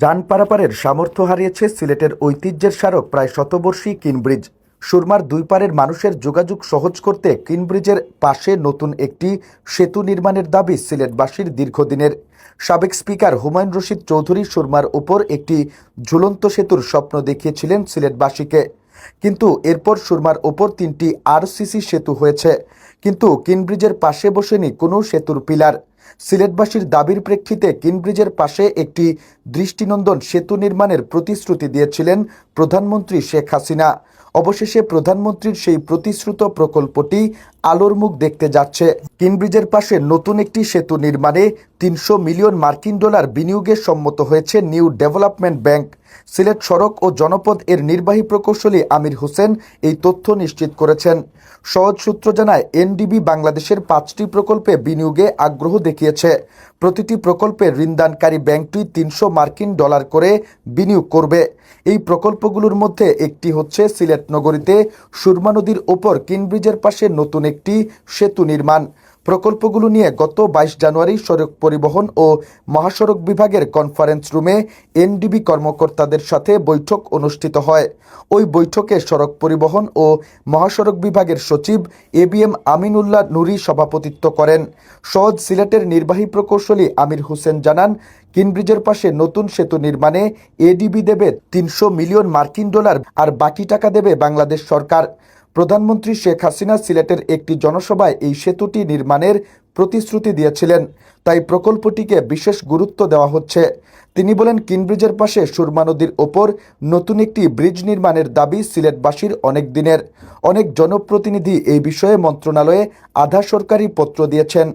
যান পারাপারের সামর্থ্য হারিয়েছে সিলেটের ঐতিহ্যের স্মারক প্রায় শতবর্ষী কিনব্রিজ। সুরমার দুই পারের মানুষের যোগাযোগ সহজ করতে কিনব্রিজের পাশে নতুন একটি সেতু নির্মাণের দাবি সিলেটবাসীর দীর্ঘদিনের। সাবেক স্পিকার হুমায়ুন রশিদ চৌধুরী সুরমার উপর একটি ঝুলন্ত সেতুর স্বপ্ন দেখিয়েছিলেন সিলেটবাসীকে। কিন্তু এরপর সুরমার ওপর তিনটি আরসিসি সেতু হয়েছে। কিন্তু কিনব্রিজের পাশে বসেনি কোনো সেতুর পিলার। সিলেটবাসীর দাবির প্রেক্ষিতে কিনব্রিজের পাশে একটি দৃষ্টিনন্দন সেতু নির্মাণের প্রতিশ্রুতি দিয়েছিলেন প্রধানমন্ত্রী শেখ হাসিনা। অবশেষে প্রধানমন্ত্রীর সেই প্রতিশ্রুত প্রকল্পটি আলোর মুখ দেখতে যাচ্ছে। কিনব্রিজের পাশে নতুন একটি সেতু নির্মাণে তিনশো মিলিয়ন মার্কিন ডলার বিনিয়োগে সম্মত হয়েছে নিউ ডেভেলপমেন্ট ব্যাংক। সিলেট সড়ক ও জনপদ এর নির্বাহী প্রকৌশলী আমির হোসেন এই তথ্য নিশ্চিত করেছেন। সহজ সূত্র জানায়, এনডিবি বাংলাদেশের পাঁচটি প্রকল্পে বিনিয়োগে আগ্রহ দেখিয়েছে, প্রতিটি প্রকল্পে ঋণদানকারী ব্যাংকটি তিনশো মার্কিন ডলার করে বিনিয়োগ করবে। এই প্রকল্পগুলোর মধ্যে একটি হচ্ছে সিলেট নগরীতে সুরমা নদীর ওপর কিনব্রিজের পাশে নতুন একটি সেতু নির্মাণ। প্রকল্পগুলো নিয়ে গত বাইশ জানুয়ারি সড়ক পরিবহন ও মহাসড়ক বিভাগের কনফারেন্স রুমে এনডিবি কর্মকর্তাদের সাথে বৈঠক অনুষ্ঠিত হয়। ওই বৈঠকে সড়ক পরিবহন ও মহাসড়ক বিভাগের সচিব A B M Aminullah Nuri সভাপতিত্ব করেন। সহজ সিলেটের নির্বাহী প্রকৌশলী আমির হোসেন জানান কিনব্রিজের পাশে নতুন সেতু নির্মাণে এডিবি দেবে তিনশো মিলিয়ন মার্কিন ডলার আর বাকি টাকা দেবে বাংলাদেশ সরকার। প্রধানমন্ত্রী শেখ হাসিনা সিলেটের একটি জনসভায় এই সেতুটি নির্মাণের প্রতিশ্রুতি দিয়েছিলেন। তাই প্রকল্পটিকে বিশেষ গুরুত্ব দেওয়া হচ্ছে। তিনি বলেন, কিনব্রিজের পাশে সুরমা নদীর ওপর নতুন একটি ব্রিজ নির্মাণের দাবি সিলেটবাসীর অনেক দিনের। অনেক জনপ্রতিনিধি এই বিষয়ে মন্ত্রণালয়ে আধা সরকারি পত্র দিয়েছেন।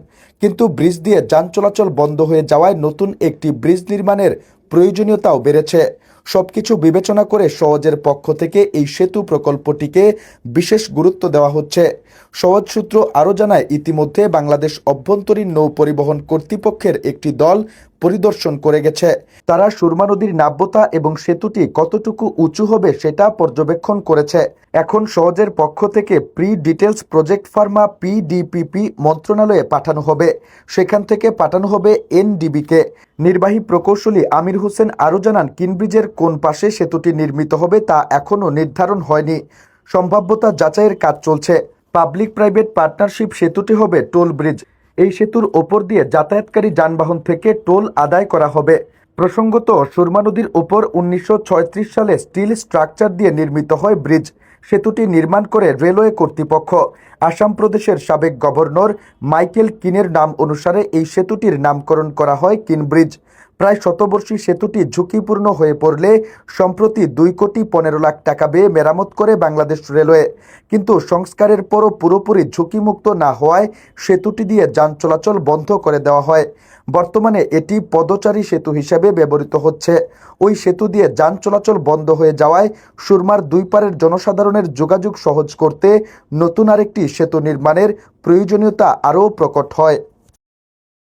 কিন্তু ব্রিজ দিয়ে যান চলাচল বন্ধ হয়ে যাওয়ায় নতুন একটি ব্রিজ নির্মাণের প্রয়োজনীয়তাও বেড়েছে। সবকিছু বিবেচনা করে সহজের পক্ষ থেকে এই সেতু প্রকল্পটিকে বিশেষ গুরুত্ব দেওয়া হচ্ছে। সহজ সূত্র আরও জানায়, ইতিমধ্যে বাংলাদেশ অভ্যন্তরীণ নৌ পরিবহন কর্তৃপক্ষের একটি দল পরিদর্শন করে গেছে। তারা সুরমা নদীর নাব্যতা এবং সেতুটি কতটুকু উঁচু হবে সেটা পর্যবেক্ষণ করেছে। এখন সহজের পক্ষ থেকে pre details project pharma PDPP মন্ত্রণালয়ে পাঠানো হবে। সেখান থেকে পাঠানো হবে এনডিবিকে নির্বাহী প্রকৌশলী আমির হোসেন আরও জানান, কিনব্রিজের কোন পাশে সেতুটি নির্মিত হবে তা এখনও নির্ধারণ হয়নি। সম্ভাব্যতা যাচাইয়ের কাজ চলছে। পাবলিক প্রাইভেট পার্টনারশিপ সেতুটি হবে টোল ব্রিজ। এই সেতুর ওপর দিয়ে যাতায়াতকারী যানবাহন থেকে টোল আদায় করা হবে। প্রসঙ্গত, সুরমা নদীর ওপর উনিশশো সালে স্টিল স্ট্রাকচার দিয়ে নির্মিত হয় ব্রিজ। সেতুটি নির্মাণ করে রেলওয়ে কর্তৃপক্ষ। আসাম প্রদেশের সাবেক গভর্নর মাইকেল কিনের নাম অনুসারে এই সেতুটির নামকরণ করা হয় কিনব্রিজ। প্রায় শতবর্ষী সেতুটি ঝুঁকিপূর্ণ হয়ে পড়লে সম্প্রতি দুই কোটি পনেরো লাখ টাকা ব্যয়ে মেরামত করে বাংলাদেশ রেলওয়ে। কিন্তু সংস্কারের পরও পুরোপুরি ঝুঁকিমুক্ত না হওয়ায় সেতুটি দিয়ে যান চলাচল বন্ধ করে দেওয়া হয়। বর্তমানে এটি পদচারী সেতু হিসেবে ব্যবহৃত হচ্ছে। ওই সেতু দিয়ে যান চলাচল বন্ধ হয়ে যাওয়ায় সুরমার দুই পারের জনসাধারণের যোগাযোগ সহজ করতে নতুন আরেকটি সেতু নির্মাণের প্রয়োজনীয়তা আরও প্রকট হয়।